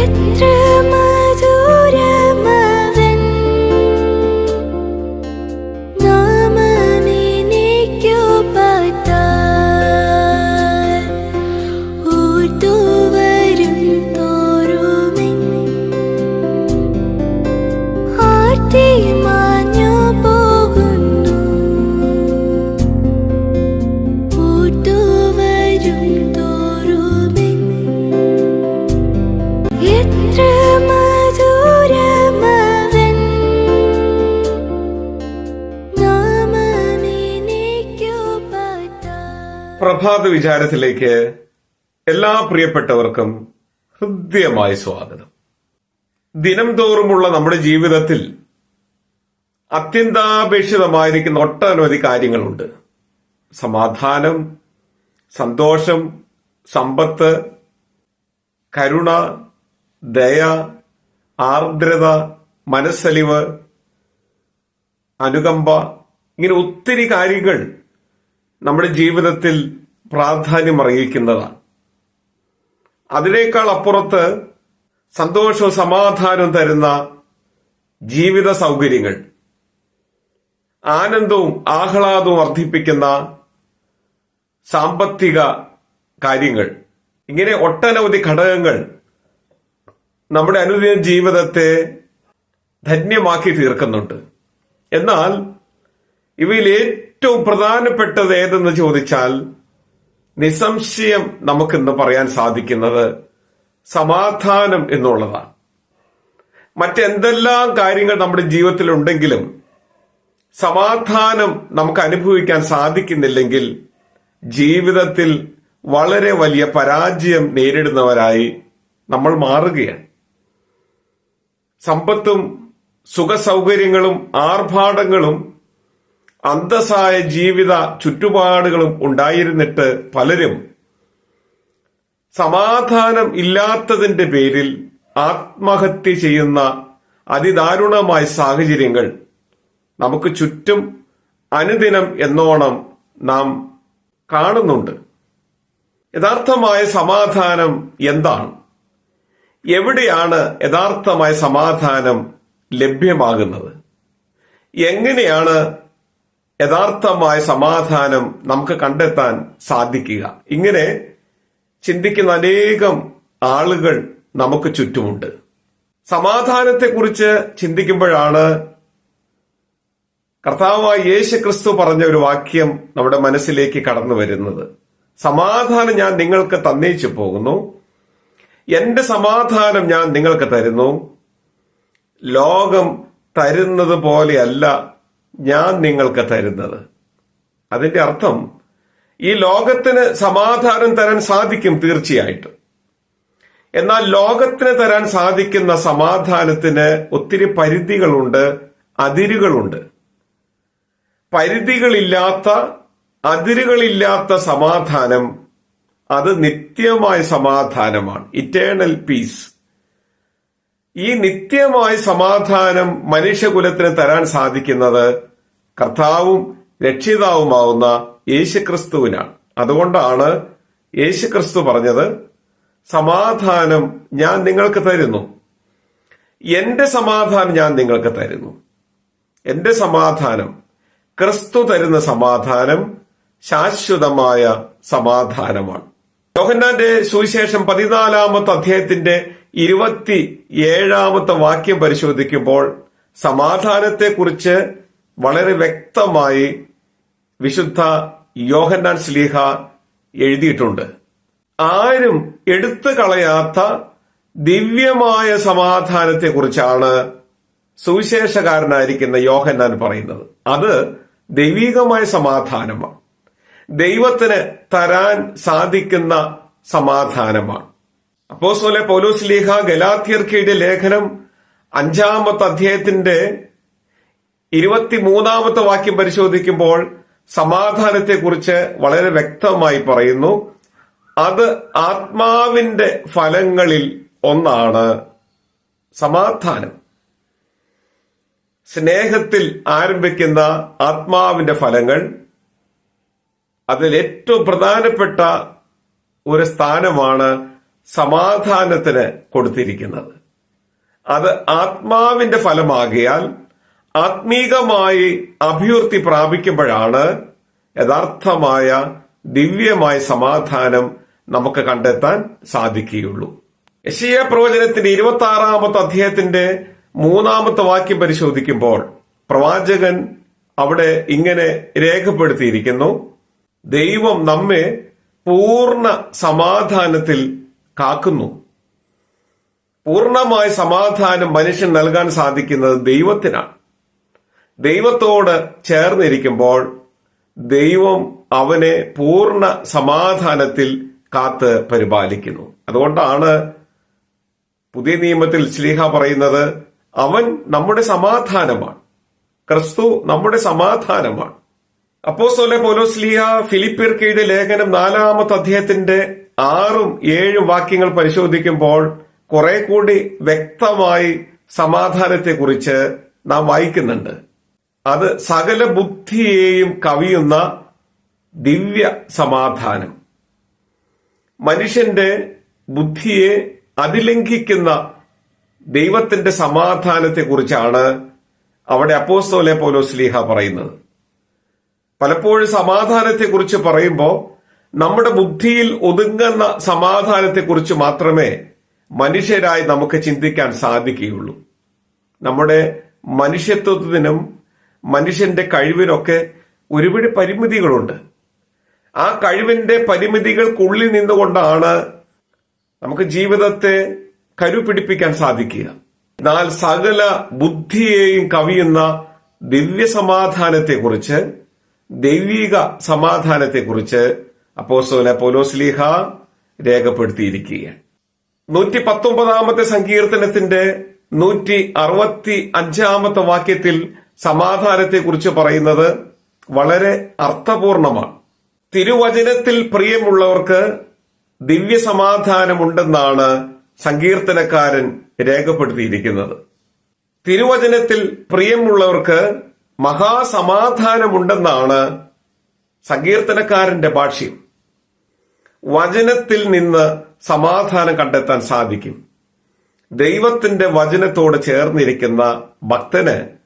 चित्र പ്രഭാത വിചാരത്തിലേക്ക് എല്ലാ പ്രിയപ്പെട്ടവർക്കും ഹൃദ്യമായ സ്വാഗതം. ദിനം തോറുമുള്ള നമ്മുടെ ജീവിതത്തിൽ അത്യന്താപേക്ഷിതമായിരിക്കുന്ന ഒട്ടനവധി കാര്യങ്ങളുണ്ട്. സമാധാനം സന്തോഷം സമ്പത്ത് കരുണ ദയ ആർദ്രത മനസ്സലിവ് അനുകമ്പ ഇങ്ങനെ ഒത്തിരി കാര്യങ്ങൾ നമ്മുടെ ജീവിതത്തിൽ പ്രാധാന്യം അറിയിക്കുന്നതാണ് അതിനേക്കാൾ അപ്പുറത്ത് സന്തോഷവും സമാധാനവും തരുന്ന ജീവിത സൗകര്യങ്ങൾ ആനന്ദവും ആഹ്ലാദവും വർദ്ധിപ്പിക്കുന്ന സാമ്പത്തിക കാര്യങ്ങൾ ഇങ്ങനെ ഒട്ടനവധി ഘടകങ്ങൾ നമ്മുടെ അനുദിന ജീവിതത്തെ ധന്യമാക്കി തീർക്കുന്നുണ്ട്. എന്നാൽ ഇവയിൽ ഏറ്റവും പ്രധാനപ്പെട്ടത് ഏതെന്ന് ചോദിച്ചാൽ നിസ്സംശയം നമുക്കിന്ന് പറയാൻ സാധിക്കുന്നത് സമാധാനം എന്നുള്ളതാണ്. മറ്റെന്തെല്ലാം കാര്യങ്ങൾ നമ്മുടെ ജീവിതത്തിൽ ഉണ്ടെങ്കിലും സമാധാനം നമുക്ക് അനുഭവിക്കാൻ സാധിക്കുന്നില്ലെങ്കിൽ ജീവിതത്തിൽ വളരെ വലിയ പരാജയം നേരിടുന്നവരായി നമ്മൾ മാറുകയാണ്. സമ്പത്തും സുഖസൗകര്യങ്ങളും ആർഭാടങ്ങളും അന്തസ്സായ ജീവിത ചുറ്റുപാടുകളും ഉണ്ടായിരുന്നിട്ട് പലരും സമാധാനം ഇല്ലാത്തതിന്റെ പേരിൽ ആത്മഹത്യ ചെയ്യുന്ന അതിദാരുണമായ സാഹചര്യങ്ങൾ നമുക്ക് ചുറ്റും അനുദിനം എന്നോണം നാം കാണുന്നുണ്ട്. യഥാർത്ഥമായ സമാധാനം എന്താണ്? എവിടെയാണ് യഥാർത്ഥമായ സമാധാനം ലഭ്യമാകുന്നത്? എങ്ങനെയാണ് യഥാർത്ഥമായ സമാധാനം നമുക്ക് കണ്ടെത്താൻ സാധിക്കുക. ഇങ്ങനെ ചിന്തിക്കുന്ന അനേകം ആളുകൾ നമുക്ക് ചുറ്റുമുണ്ട്. സമാധാനത്തെക്കുറിച്ച് ചിന്തിക്കുമ്പോഴാണ് കർത്താവായ യേശു ക്രിസ്തു പറഞ്ഞ ഒരു വാക്യം നമ്മുടെ മനസ്സിലേക്ക് കടന്നു വരുന്നത്. സമാധാനം ഞാൻ നിങ്ങൾക്ക് തന്നേച്ചു പോകുന്നു. എന്റെ സമാധാനം ഞാൻ നിങ്ങൾക്ക് തരുന്നു. ലോകം തരുന്നത് പോലെയല്ല ഞാൻ നിങ്ങൾക്ക് തരുന്നത്. അതിന്റെ അർത്ഥം ഈ ലോകത്തിന് സമാധാനം തരാൻ സാധിക്കും തീർച്ചയായിട്ടും. എന്നാൽ ലോകത്തിന് തരാൻ സാധിക്കുന്ന സമാധാനത്തിന് ഒത്തിരി പരിധികളുണ്ട് അതിരുകളുണ്ട്. പരിധികളില്ലാത്ത അതിരുകളില്ലാത്ത സമാധാനം അത് നിത്യമായ സമാധാനമാണ്. ഇറ്റേണൽ പീസ് ഈ നിത്യമായ സമാധാനം മനുഷ്യകുലത്തിന് തരാൻ സാധിക്കുന്നത് കർത്താവും രക്ഷിതാവുമാവുന്ന യേശുക്രിസ്തുവിനാണ്. അതുകൊണ്ടാണ് യേശുക്രിസ്തു പറഞ്ഞത് സമാധാനം ഞാൻ നിങ്ങൾക്ക് തരുന്നു. എന്റെ സമാധാനം ഞാൻ നിങ്ങൾക്ക് തരുന്നു. എന്റെ സമാധാനം ക്രിസ്തു തരുന്ന സമാധാനം ശാശ്വതമായ സമാധാനമാണ്. യോഹന്നാന്റെ സുവിശേഷം പതിനാലാമത്തെ അധ്യായത്തിന്റെ ഇരുപത്തി ഏഴാമത്തെ വാക്യം പരിശോധിക്കുമ്പോൾ സമാധാനത്തെക്കുറിച്ച് വളരെ വ്യക്തമായി വിശുദ്ധ യോഹന്നാൻ സ്ലീഹ എഴുതിയിട്ടുണ്ട്. ആരും എടുത്തു കളയാത്ത ദിവ്യമായ സമാധാനത്തെക്കുറിച്ചാണ് സുവിശേഷകാരനായിരിക്കുന്ന യോഹന്നാൻ പറയുന്നത്. അത് ദൈവികമായ സമാധാനമാണ്. ദൈവത്തിന് തരാൻ സാധിക്കുന്ന സമാധാനമാണ്. അപ്പോസ്തലൻ പൗലോസ് ലീഹ ഗലാത്തിയർക്കിയുടെ ലേഖനം അഞ്ചാമത്തെ അധ്യായത്തിന്റെ ഇരുപത്തിമൂന്നാമത്തെ വാക്യം പരിശോധിക്കുമ്പോൾ സമാധാനത്തെക്കുറിച്ച് വളരെ വ്യക്തമായി പറയുന്നു. അത് ആത്മാവിന്റെ ഫലങ്ങളിൽ ഒന്നാണ് സമാധാനം. സ്നേഹത്തിൽ ആരംഭിക്കുന്ന ആത്മാവിന്റെ ഫലങ്ങൾ അതിൽ ഏറ്റവും പ്രധാനപ്പെട്ട ഒരു സ്ഥാനമാണ് സമാധാനത്തിന് കൊടുത്തിരിക്കുന്നത്. അത് ആത്മാവിന്റെ ഫലമാകിയാൽ ആത്മീകമായി അഭിവൃദ്ധി പ്രാപിക്കുമ്പോഴാണ് യഥാർത്ഥമായ ദിവ്യമായ സമാധാനം നമുക്ക് കണ്ടെത്താൻ സാധിക്കുകയുള്ളൂ. യശയ പ്രവചനത്തിന്റെ ഇരുപത്തി ആറാമത്തെ അധ്യായത്തിന്റെ മൂന്നാമത്തെ വാക്യം പരിശോധിക്കുമ്പോൾ പ്രവാചകൻ അവിടെ ഇങ്ങനെ രേഖപ്പെടുത്തിയിരിക്കുന്നു. ദൈവം നമ്മെ പൂർണ സമാധാനത്തിൽ കാക്കുന്നു. പൂർണമായ സമാധാനം മനുഷ്യൻ നൽകാൻ സാധിക്കുന്നത് ദൈവത്തിനാണ്. ദൈവത്തോട് ചേർന്നിരിക്കുമ്പോൾ ദൈവം അവനെ പൂർണ സമാധാനത്തിൽ കാത്ത് പരിപാലിക്കുന്നു. അതുകൊണ്ടാണ് പുതിയ നിയമത്തിൽ ശ്ലീഹ പറയുന്നത് അവൻ നമ്മുടെ സമാധാനമാണ്. ക്രിസ്തു നമ്മുടെ സമാധാനമാണ്. അപ്പോസ്തോലെ പൗലോസ്ലിയ ഫിലിപ്പിയർക്ക് എഴുതിയ ലേഖനം നാലാമത്തെ അധ്യായത്തിന്റെ ആറും ഏഴും വാക്യങ്ങൾ പരിശോധിക്കുമ്പോൾ കുറെ കൂടി വ്യക്തമായി സമാധാനത്തെക്കുറിച്ച് നാം വായിക്കുന്നുണ്ട്. അത് സകല ബുദ്ധിയെയും കവിയുന്ന ദിവ്യ സമാധാനം. മനുഷ്യന്റെ ബുദ്ധിയെ അതിലംഘിക്കുന്ന ദൈവത്തിന്റെ സമാധാനത്തെക്കുറിച്ചാണ് അവിടെ അപ്പോസ്തോലെ പോലോ സ്ലീഹ പറയുന്നത്. പലപ്പോഴും സമാധാനത്തെക്കുറിച്ച് പറയുമ്പോൾ നമ്മുടെ ബുദ്ധിയിൽ ഒതുങ്ങുന്ന സമാധാനത്തെക്കുറിച്ച് മാത്രമേ മനുഷ്യരായി നമുക്ക് ചിന്തിക്കാൻ സാധിക്കുകയുള്ളൂ. നമ്മുടെ മനുഷ്യത്വത്തിനും മനുഷ്യന്റെ കഴിവിനൊക്കെ ഒരുപാട് പരിമിതികളുണ്ട്. ആ കഴിവിന്റെ പരിമിതികൾക്കുള്ളിൽ നിന്നുകൊണ്ടാണ് നമുക്ക് ജീവിതത്തെ കരുപിടിപ്പിക്കാൻ സാധിക്കുക. എന്നാൽ സകല ബുദ്ധിയെയും കവിയുന്ന ദിവ്യ സമാധാനത്തെക്കുറിച്ച് ദൈവിക സമാധാനത്തെക്കുറിച്ച് അപ്പോസ്തോല പോലോസ്ലിഹ രേഖപ്പെടുത്തിയിരിക്കുകയാണ്. നൂറ്റി പത്തൊമ്പതാമത്തെ സങ്കീർത്തനത്തിന്റെ നൂറ്റി അറുപത്തി അഞ്ചാമത്തെ വാക്യത്തിൽ സമാധാനത്തെക്കുറിച്ച് പറയുന്നത് വളരെ അർത്ഥപൂർണമാണ്. തിരുവചനത്തിൽ പ്രിയമുള്ളവർക്ക് ദിവ്യ സമാധാനമുണ്ടെന്നാണ് സങ്കീർത്തനക്കാരൻ രേഖപ്പെടുത്തിയിരിക്കുന്നത്. തിരുവചനത്തിൽ പ്രിയമുള്ളവർക്ക് മഹാസമാധാനമുണ്ടെന്നാണ് സങ്കീർത്തനക്കാരന്റെ ഭാഷ്യം. വചനത്തിൽ നിന്ന് സമാധാനം കണ്ടെത്താൻ സാധിക്കും. ദൈവത്തിന്റെ വചനത്തോട് ചേർന്നിരിക്കുന്ന ഭക്തന്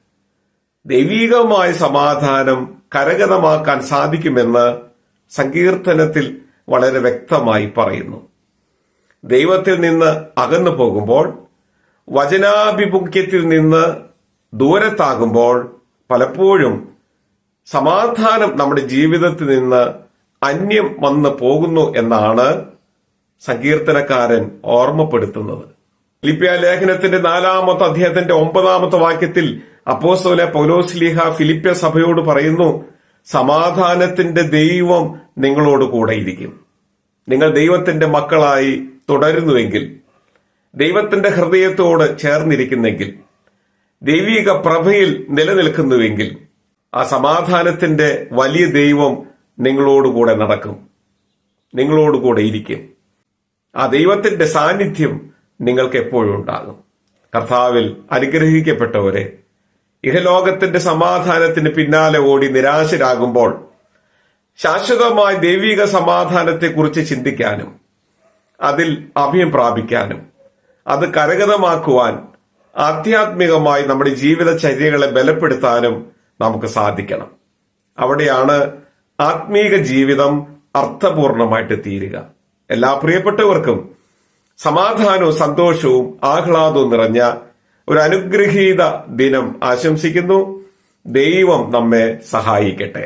ദൈവീകമായ സമാധാനം കരഗതമാക്കാൻ സാധിക്കുമെന്ന് സങ്കീർത്തനത്തിൽ വളരെ വ്യക്തമായി പറയുന്നു. ദൈവത്തിൽ നിന്ന് അകന്നു പോകുമ്പോൾ വചനാഭിമുഖ്യത്തിൽ നിന്ന് ദൂരത്താകുമ്പോൾ പലപ്പോഴും സമാധാനം നമ്മുടെ ജീവിതത്തിൽ നിന്ന് അന്യം വന്നു പോകുന്നു എന്നാണ് സങ്കീർത്തനക്കാരൻ ഓർമ്മപ്പെടുത്തുന്നത്. ലിപ്യ ലേഖനത്തിന്റെ നാലാമത്തെ അധ്യായത്തിന്റെ ഒമ്പതാമത്തെ വാക്യത്തിൽ അപ്പോസ്തോല പൗലോസ്ലിഹ ഫിലിപ്പിയ സഭയോട് പറയുന്നു സമാധാനത്തിന്റെ ദൈവം നിങ്ങളോട് കൂടെയിരിക്കും നിങ്ങൾ ദൈവത്തിന്റെ മക്കളായി തുടരുന്നുവെങ്കിൽ ദൈവത്തിന്റെ ഹൃദയത്തോട് ചേർന്നിരിക്കുന്നെങ്കിൽ ദൈവിക പ്രഭയിൽ നിലനിൽക്കുന്നുവെങ്കിൽ ആ സമാധാനത്തിന്റെ വലിയ ദൈവം നിങ്ങളോടുകൂടെ നടക്കും. നിങ്ങളോടുകൂടെ ഇരിക്കും. ആ ദൈവത്തിന്റെ സാന്നിധ്യം നിങ്ങൾക്ക് എപ്പോഴും ഉണ്ടാകും. കർത്താവിൽ അനുഗ്രഹിക്കപ്പെട്ടവരെ ഇഹലോകത്തിന്റെ സമാധാനത്തിന് പിന്നാലെ ഓടി നിരാശരാകുമ്പോൾ ശാശ്വതമായ ദൈവിക സമാധാനത്തെക്കുറിച്ച് ചിന്തിക്കാനും അതിൽ അഭയം പ്രാപിക്കാനും അത് കരഗതമാക്കുവാൻ ആധ്യാത്മികമായി നമ്മുടെ ജീവിതചര്യകളെ ബലപ്പെടുത്താനും നമുക്ക് സാധിക്കണം. അവിടെയാണ് ആത്മീക ജീവിതം അർത്ഥപൂർണമായിട്ട് തീരുക. എല്ലാ പ്രിയപ്പെട്ടവർക്കും സമാധാനവും സന്തോഷവും ആഹ്ലാദവും നിറഞ്ഞ ഒരു അനുഗ്രഹീത ദിനം ആശംസിക്കുന്നു. ദൈവം നമ്മെ സഹായിക്കട്ടെ.